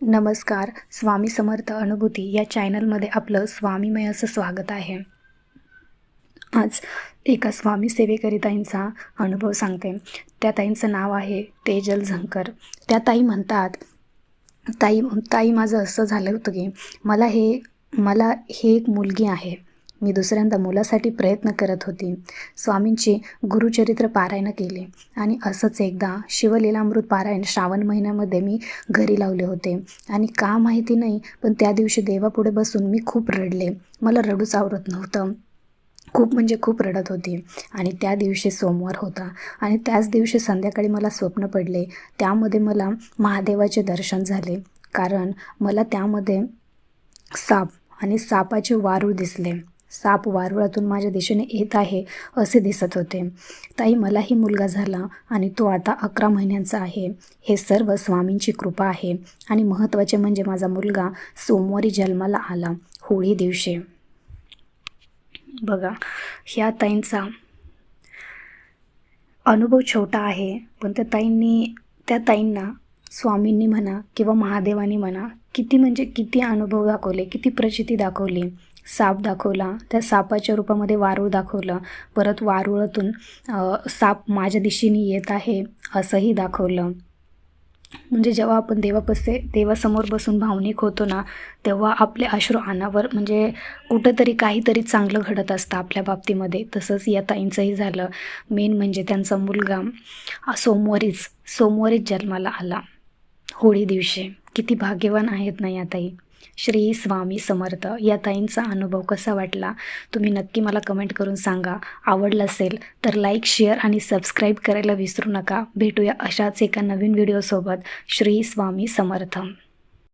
नमस्कार स्वामी समर्थ अनुभूती या चॅनलमध्ये आपलं स्वामीमय असं स्वागत आहे. आज एका स्वामी सेवेकरिताईंचा अनुभव सांगते. त्या ताईंचं नाव आहे तेजल झंकर. त्या ताई म्हणतात ताई ताई माझं असं झालं होतं की मला हे मला हे एक मुलगी आहे. मी दुसऱ्यांदा मुलासाठी प्रयत्न करत होती. स्वामींची गुरुचरित्र पारायण केले आणि असंच एकदा शिवलीलामृत पारायण श्रावण महिन्यामध्ये मी घरी लावले होते. आणि का माहिती नाही पण त्या दिवशी देवापुढे बसून मी खूप रडले. मला रडूच आवडत नव्हतं. खूप म्हणजे खूप रडत होती. आणि त्या दिवशी सोमवार होता. आणि त्याच दिवशी संध्याकाळी मला स्वप्न पडले. त्यामध्ये मला महादेवाचे दर्शन झाले. कारण मला त्यामध्ये साप आणि सापाचे वारूळ दिसले. साप वारुळातून माझ्या दिशेने येत आहे असे दिसत होते. ताई मलाही मुलगा झाला आणि तो आता अकरा महिन्यांचा आहे. हे सर्व स्वामींची कृपा आहे आणि महत्त्वाचे म्हणजे माझा मुलगा सोमवारी जन्माला आला होळी दिवशी. बघा ह्या ताईंचा अनुभव छोटा आहे पण त्या ताईंनी त्या ताईंना स्वामींनी म्हणा किंवा महादेवानी म्हणा किती म्हणजे किती अनुभव दाखवले किती प्रचिती दाखवली. साप दाखवला. त्या सापाच्या रूपामध्ये वारूळ दाखवलं. परत वारुळातून साप माझ्या दिशेने येत आहे असंही दाखवलं. म्हणजे जेव्हा आपण देवापसे देवासमोर बसून भावनिक होतो ना तेव्हा आपले अश्रू अनावर म्हणजे कुठंतरी काहीतरी चांगलं घडत असतं आपल्या बाबतीमध्ये. तसंच या ताईंचंही झालं. मेन म्हणजे त्यांचा मुलगा सोमवारीच सोमवारीच जन्माला आला. होळी दिवशी. किती भाग्यवान आहेत ना या ताई श्री स्वामी समर्थ या ताईंचा अनुभव कसा वाटला? तुम्ही नक्की मला कमेंट करून सांगा. आवडलं असेल तर लाईक शेअर आणि सबस्क्राईब करायला विसरू नका. भेटूया अशाच एका नवीन व्हिडिओसोबत श्री स्वामी समर्थ.